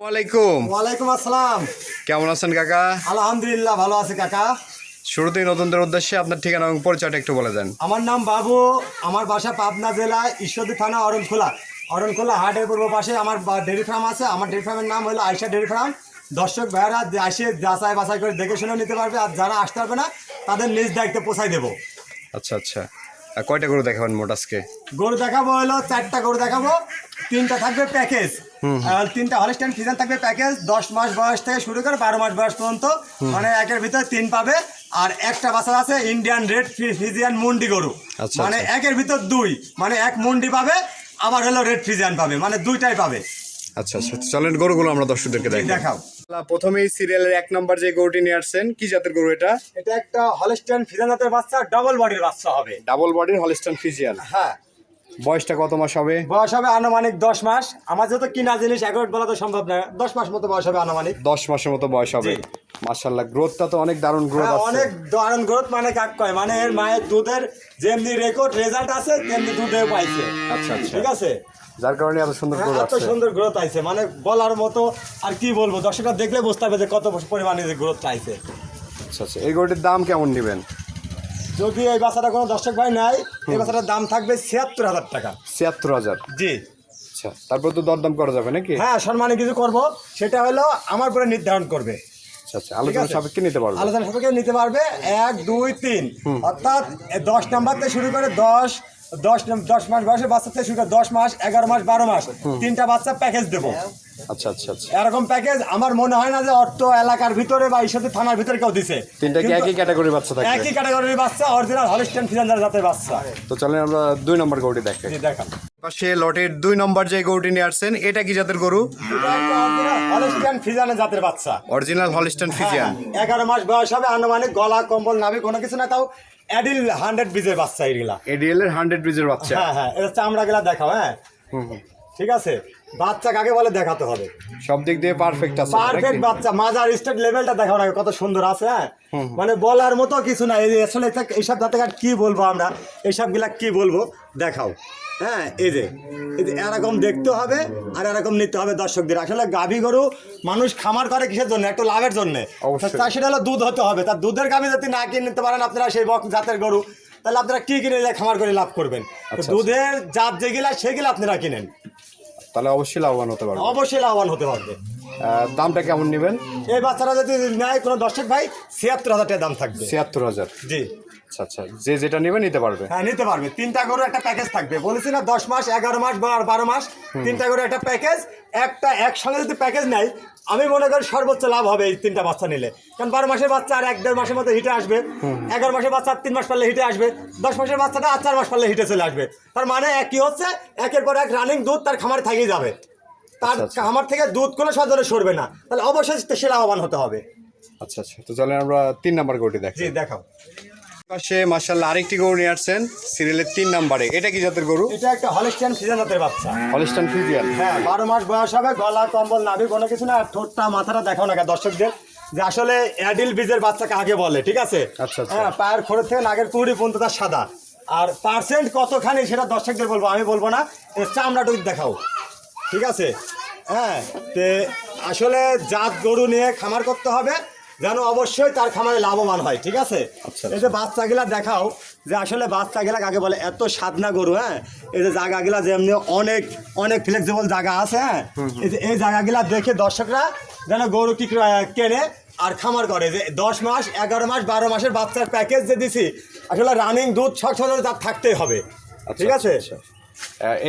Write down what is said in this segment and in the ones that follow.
ওয়ালাইকুম। ওয়ালাইকুম আসসালাম। কেমন আছেন কাকা? আলহামদুলিল্লাহ ভালো আছে কাকা। শুরুতেই নতুনদের উদ্দেশ্যে আপনার ঠিকানা এবং পরিচয়টা একটু বলে দেন। আমার নাম বাবু আমার বাসা পাবনা জেলা ঈশ্বরদী থানা অরণখোলা। অরণখোলা হাটের পূর্ব পাশে আমার ডেয়ারি ফার্ম আছে। আমার ডেয়ারি ফার্মের নাম হলো আয়সা ডেয়ারি ফার্ম দর্শক ভাইয়েরা আসে যাচাই বাছাই করে দেখে শুনে নিতে পারবে। আর যারা আসতে পারবে না তাদের নিজ দায়িত্বে পোষাই দেবো। আচ্ছা আচ্ছা। আর কয়টা গরু দেখাবেন মোট আজকে? গরু দেখাবো হলো চারটা গরু দেখাবো। তিনটা থাকবে প্যাকেজ। আর তিনটা হলস্টাইন ফিজান থাকবে প্যাকেজ দশ মাস বয়স থেকে শুরু করে বারো মাস বয়স পর্যন্ত। মানে একের ভিতরে তিন পাবে। আর একটা বাচ্চা আছে ইন্ডিয়ান রেড ফিজিয়ান মুন্ডি গরু। আচ্ছা, মানে আচ্ছা। একের ভিতর দুই। মানে এক মুন্ডি পাবে আবার হলো রেড ফিজিয়ান পাবে। মানে দুইটাই পাবে। আচ্ছা আচ্ছা। চলেন গরুগুলো আমরা দর্শকদেরকে দেখি দেখাও। প্রথমেই সিরিয়ালের এক নম্বর যে গরুটি নিয়ে আসছেন কি জাতের গরু এটা? এটা একটা হলস্টাইন ফিজান জাতের বাচ্চা ডবল বডির বাচ্চা হবে। ডাবল বডির হলিস্টান ফিজিয়ান হ্যাঁ। বয়সটা কত মাস হবে? বয়স হবে আনুমানিক দশ মাস। আমার যেহেতু কিনা জিনিস একবার বলা তো সম্ভব না। দশ মাস মতো বয়স হবে আনুমানিক। দশ মাসের মতো বয়স হবে। মাশাল্লাহ গ্রোথটা তো অনেক দারুণ গ্রোথ হ্যাঁ, আছে। অনেক দারুণ গ্রোথ মানে কাক কয়? মানে এর মায়ের দুধের যেমনি রেকর্ড রেজাল্ট আছে তেমনি দুধে পাইছে। আচ্ছা আচ্ছা। ঠিক আছে? যার কারণে এত সুন্দর হ্যাঁ, গ্রোথ এত সুন্দর গ্রোথ আইছে। মানে বলার মতো আর কি বলব? দর্শকরা দেখলে বুঝতে পারবে যে কত পরিমাণে যে গ্রোথ আইছে আচ্ছা আচ্ছা। এই গরুটির দাম কেমন নেবেন? যদি এই বাচ্চাটা কোনো দর্শক ভাই নাই এই বাচ্চাটার দাম থাকবে ছিয়াত্তর হাজার টাকা। ছিয়াত্তর হাজার? জি। আচ্ছা তারপর তো দরদাম করা যাবে নাকি? হ্যাঁ সম্মানে কিছু করব সেটা হলো আমার পরে নির্ধারণ করবে। আচ্ছা আচ্ছা আলোচনা সাপেক্ষে নিতে পারব। আলোচনা সাপেক্ষে নিতে পারবে এক দুই তিন। অর্থাৎ দশ নাম্বার থেকে শুরু করে দশ দশ দশ মাস বয়সের বাচ্চা থেকে শুরু করে দশ মাস এগারো মাস বারো মাস তিনটা বাচ্চা প্যাকেজ দেবো। আচ্ছা আচ্ছা আচ্ছা। এরকম প্যাকেজ আমার মনে হয় না যে অর্থ এলাকার ভিতরে বা ঈশ্বরদী থানার ভিতরে কেউ দিছে। তিনটা কি একই ক্যাটাগরির বাচ্চা থাকবে? একই ক্যাটাগরির বাচ্চা অরিজিনাল হলিস্টেন ফিজান্ডার জাতের বাচ্চা। তো চলেন আমরা দুই নম্বর গরুটি দেখে জি দেখান। পাশে লটের দুই নম্বর যে গরুটি নিয়ে আসছেন এটা কি জাতের গরু? হলিস্টেন ফিজানের জাতের বাচ্চা। অরিজিনাল হলিস্টান ফিজিয়ান হ্যাঁ, এগারো মাস বয়স হবে আনুমানিক গলা কম্বল নাভি কোনো কিছু না তাও অ্যাডিল হান্ড্রেড বিজের বাচ্চা এগুলা। এডিএল এর হান্ড্রেড ব্রিজের বাচ্চা। হ্যাঁ হ্যাঁ এটা চামড়া গেলা দেখাও হ্যাঁ। হুম। ঠিক আছে? বাচ্চা কাকে বলে? দেখাতে হবে। সব দিক দিয়ে পারফেক্ট আছে পারফেক্ট বাচ্চা। মাজার স্টেট লেভেলটা দেখাও না কত সুন্দর আছে হ্যাঁ? মানে বলার মতো কিছু না এই আসলে এইসব জাতে আর কি বলব আমরা? এইসবগুলা কি বলব? দেখাও। হ্যাঁ এই যে। এরকম দেখতে হবে আর এরকম নিতে হবে দর্শকদের। আসলে গাভী গরু মানুষ খামার করে কিসের জন্য? একটু লাভের জন্য। তা সেটা হলো দুধ হতে হবে। তার দুধের গাভী যদি না কিনে নিতে পারেন আপনারা সেই বক জাতের গরু। তাহলে আপনারা কি কিনে যায় খামার করে লাভ করবেন? আচ্ছা। দুধের জাত যেগুলা সেগুলো আপনারা কিনেন। তাহলে অবশ্যই লাভবান হতে পারবে অবশ্যই লাভবান হতে পারবে। দামটা কেমন নেবেন? এই বাচ্চারা যদি নেয় কোনো দর্শক ভাই ছিয়াত্তর হাজার টাকা দাম থাকবে। ছিয়াত্তর হাজার। জি। আচ্ছা আচ্ছা। যে যেটা নেবে নিতে পারবে। হ্যাঁ নিতে পারবে। তিনটা গরু একটা প্যাকেজ থাকবে। বলেছি না দশ মাস এগারো মাস বা বারো মাস তিনটা গরু একটা প্যাকেজ একটা একসঙ্গে যদি প্যাকেজ নেয় আমি মনে করি সর্বোচ্চ লাভ হবে এই তিনটা বাচ্চা নিলে। কারণ বারো মাসের বাচ্চা আর এক দেড় মাসের মধ্যে হিটে আসবে। এগারো মাসের বাচ্চা আর তিন মাস পারলে হিটে আসবে। দশ মাসের বাচ্চাটা আর চার মাস পারলে হিটে চলে আসবে। তার মানে কি হচ্ছে একের পর এক রানিং দুধ তার খামারে থাকিয়ে যাবে। তার আচ্ছা, আচ্ছা। খামার থেকে দুধ কোনো সজনে সরবে না। তাহলে অবশ্যই সে লাভবান হতে হবে। আচ্ছা আচ্ছা। তো চলেন আমরা তিন নাম্বার গরুটি দেখি। দেখাও। পাশে মার্শাল্লাহ আরেকটি গরু নিয়ে আসছেন সিরিয়ালের তিন নাম্বারে। এটা কি জাতের গরু? এটা একটা হলিস্টিয়ান ফিজানাতের বাচ্চা। হলিস্টান ফিজিয়ান হ্যাঁ বারো মাস বয়স হবে গলা কম্বল নাভি কোনো কিছু না আর ঠোঁটটা মাথাটা দেখাও না দর্শকদের যে আসলে অ্যাডিল বীজের বাচ্চাকে আগে বলে ঠিক আছে? আচ্ছা, আচ্ছা। হ্যাঁ পায়ের খোড়ের থেকে নাগের কুড়ি পর্যন্ত তার সাদা। আর পার্সেন্ট কতখানি সেটা দর্শকদের বলব আমি বলব না চামড়াটুকু দেখাও ঠিক আছে? হ্যাঁ তে আসলে জাত গরু নিয়ে খামার করতে হবে যেন অবশ্যই তার খামারে লাভবান হয় ঠিক আছে? আচ্ছা, এই যে বাচ্চাগুলা দেখাও যে আসলে বাচ্চাগুলা কাকে বলে এত সাধনা গরু হ্যাঁ? এই যে জায়গাগুলা যেমনি অনেক অনেক ফ্লেক্সিবল জায়গা আছে হ্যাঁ? এই যে এই জায়গাগুলা দেখে দর্শকরা যেন গরু কি কেনে আর খামার করে। যে দশ মাস এগারো মাস বারো মাসের বাচ্চার প্যাকেজ যে দিছি আসলে রানিং দুধ সব সব তার থাকতেই হবে আচ্ছা, ঠিক আছে? আচ্ছা,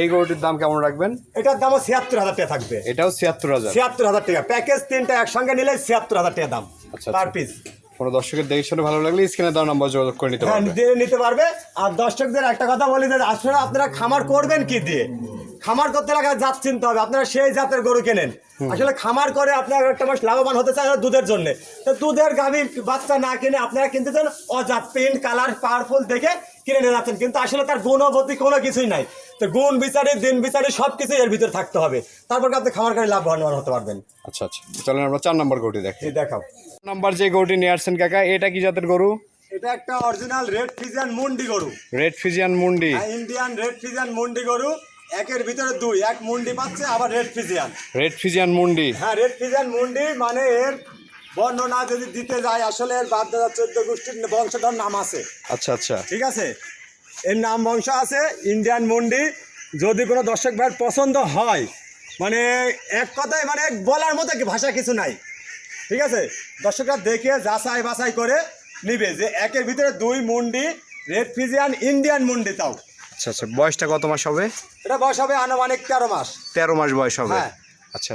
এই গরুটির দাম কেমন রাখবেন? এটার দামও ছিয়াত্তর হাজার টাকা থাকবে। এটাও ছিয়াত্তর হাজার। ছিয়াত্তর হাজার টাকা। প্যাকেজ তিনটা একসঙ্গে নিলে ছিয়াত্তর হাজার টাকা দাম। আচ্ছা, পার আচ্ছা। পিস কোনো দর্শকের দেখে শুনে ভালো লাগলে স্ক্রিনে দেওয়া নম্বর যোগাযোগ করে নিতে হ্যাঁ পারবে। দিয়ে নিতে পারবে। আর দর্শকদের একটা কথা বলি আসলে আপনারা খামার করবেন কি দিয়ে? খামার করতে লাগা জাত চিনতে হবে। আপনারা সেই জাতের গরু কেনেন। আসলে খামার করে আপনারা একটা মাস লাভবান হতে চান দুধের জন্য। তো দুধের গাভীর বাচ্চা না কিনে আপনারা কিনতে চান অজাত প্রিন্ট কালার পাওয়ারফুল দেখে কিনে নিয়ে যাচ্ছেন। কিন্তু আসলে তার গুণবতী কোনো কিছুই নাই। তো গুণ বিচারে দিন বিচারে সব কিছু এর ভিতরে থাকতে হবে। তারপর আপনি খামার করে লাভবান হতে পারবেন। আচ্ছা আচ্ছা। চলেন আমরা চার নম্বর গরুটি দেখি। দেখাও। নাম্বার যে গরুটি নিয়ে আসছেন কাকা এটা কি জাতের গরু? এটা একটা অরিজিনাল রেড ফিজিয়ান মুন্ডি গরু। রেড ফিজিয়ান মুন্ডি। ইন্ডিয়ান রেড ফিজিয়ান মুন্ডি গরু। একের ভিতরে দুই এক মুন্ডি পাচ্ছে আবার রেড ফিজিয়ান রেড ফিজিয়ান মুন্ডি। হ্যাঁ রেড ফিজিয়ান মুন্ডি মানে এর বর্ণনা যদি দিতে যায় আসলে এর বাদ দাদা চোদ্দ গোষ্ঠীর বংশধর নাম আছে। আচ্ছা আচ্ছা। ঠিক আছে? এর নাম বংশ আছে ইন্ডিয়ান মুন্ডি। যদি কোনো দর্শক ভাইয়ের পছন্দ হয় মানে এক কথায় মানে বলার মতো কি ভাষা কিছু নাই। ঠিক আছে? দর্শকরা দেখে যাচাই বাছাই করে নিবে যে একের ভিতরে দুই মুন্ডি রেড ফিজিয়ান ইন্ডিয়ান মুন্ডি তাও। আচ্ছা আচ্ছা। বয়সটা কত মাস হবে? এটা বয়স হবে আনুমানিক তেরো মাস। তেরো মাস বয়স হবে। হ্যাঁ। আচ্ছা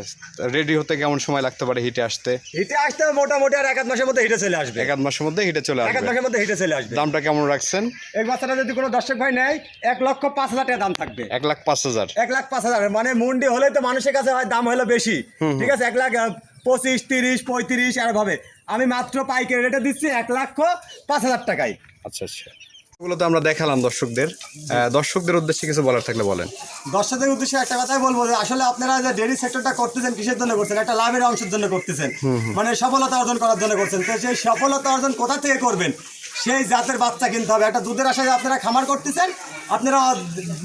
রেডি হতে কেমন সময় লাগতে পারে হিটে আসতে? হিটে আসতে মোটামুটি আর এক আধ মাসের মধ্যে হিটে চলে আসবে। এক আধ মাসের মধ্যে হিটে চলে এক আধ মাসের মধ্যে হিটে চলে আসবে। দামটা কেমন রাখছেন? এই বাচ্চাটা যদি কোনো দর্শক ভাই নেয় এক লক্ষ পাঁচ হাজার টাকা দাম থাকবে। এক লাখ পাঁচ হাজার। এক লাখ পাঁচ হাজার মানে মুন্ডি হলে তো মানুষের কাছে হয় দাম হলো বেশি। ঠিক আছে এক লাখ পঁচিশ তিরিশ পঁয়ত্রিশ এরভাবে আমি মাত্র পাইকারি রেটে দিচ্ছি এক লক্ষ পাঁচ হাজার টাকায়। আচ্ছা আচ্ছা। এগুলো তো আমরা দেখালাম দর্শকদের। দর্শকদের উদ্দেশ্যে কিছু বলার থাকলে বলেন। দর্শকদের উদ্দেশ্যে একটা কথাই বলব যে আসলে আপনারা যে ডেরি সেক্টরটা করতেছেন কিসের জন্য করছেন? একটা লাভের অংশের জন্য করতেছেন। মানে সফলতা অর্জন করার জন্য করছেন। তো সেই সফলতা অর্জন কোথা থেকে করবেন? সেই জাতের বাচ্চা কিনতে হবে। একটা দুধের আশায় আপনারা খামার করতেছেন আপনারা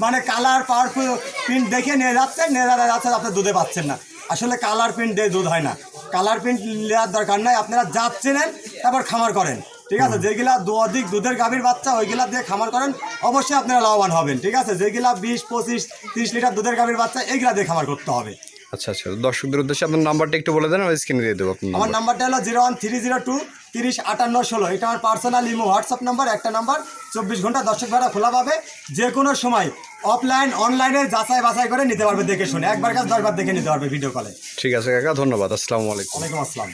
মানে কালার পাওয়ারফুল প্রিন্ট দেখে নিয়ে যাচ্ছেন নিয়ে যাচ্ছেন আপনার দুধে পাচ্ছেন না। আসলে কালার প্রিন্ট দিয়ে দুধ হয় না। কালার প্রিন্ট নেওয়ার দরকার নাই। আপনারা জাত চেনেন তারপর খামার করেন। ঠিক আছে যেগুলা দু অধিক দুধের গাভীর বাচ্চা ওইগুলা দিয়ে খামার করেন অবশ্যই আপনারা লাভবান হবেন ঠিক আছে? যেগুলা বিশ পঁচিশ তিরিশ লিটার দুধের গাভীর বাচ্চা এইগুলা দিয়ে খামার করতে হবে। আচ্ছা আচ্ছা দর্শকদের উদ্দেশ্যে আপনার নাম্বারটা একটু বলে দেন আমি স্ক্রিনে দিয়ে দেবো আপনার আমার নাম্বার। নাম্বারটা হলো zero one three zero two তিরিশ আটান্ন ষোলো। এটা আমার পার্সোনাল ইমো হোয়াটসঅ্যাপ নাম্বার একটা নাম্বার চব্বিশ ঘণ্টা দর্শক ভাড়া খোলা পাবে। যে কোনো সময় অফলাইন অনলাইনে যাচাই বাছাই করে নিতে পারবে দেখে শুনে। একবার কাজ দশবার দেখে নিতে পারবে ভিডিও কলে ঠিক আছে কাকা ধন্যবাদ। আসসালামু আলাইকুম। ওয়ালাইকুম আসসালাম।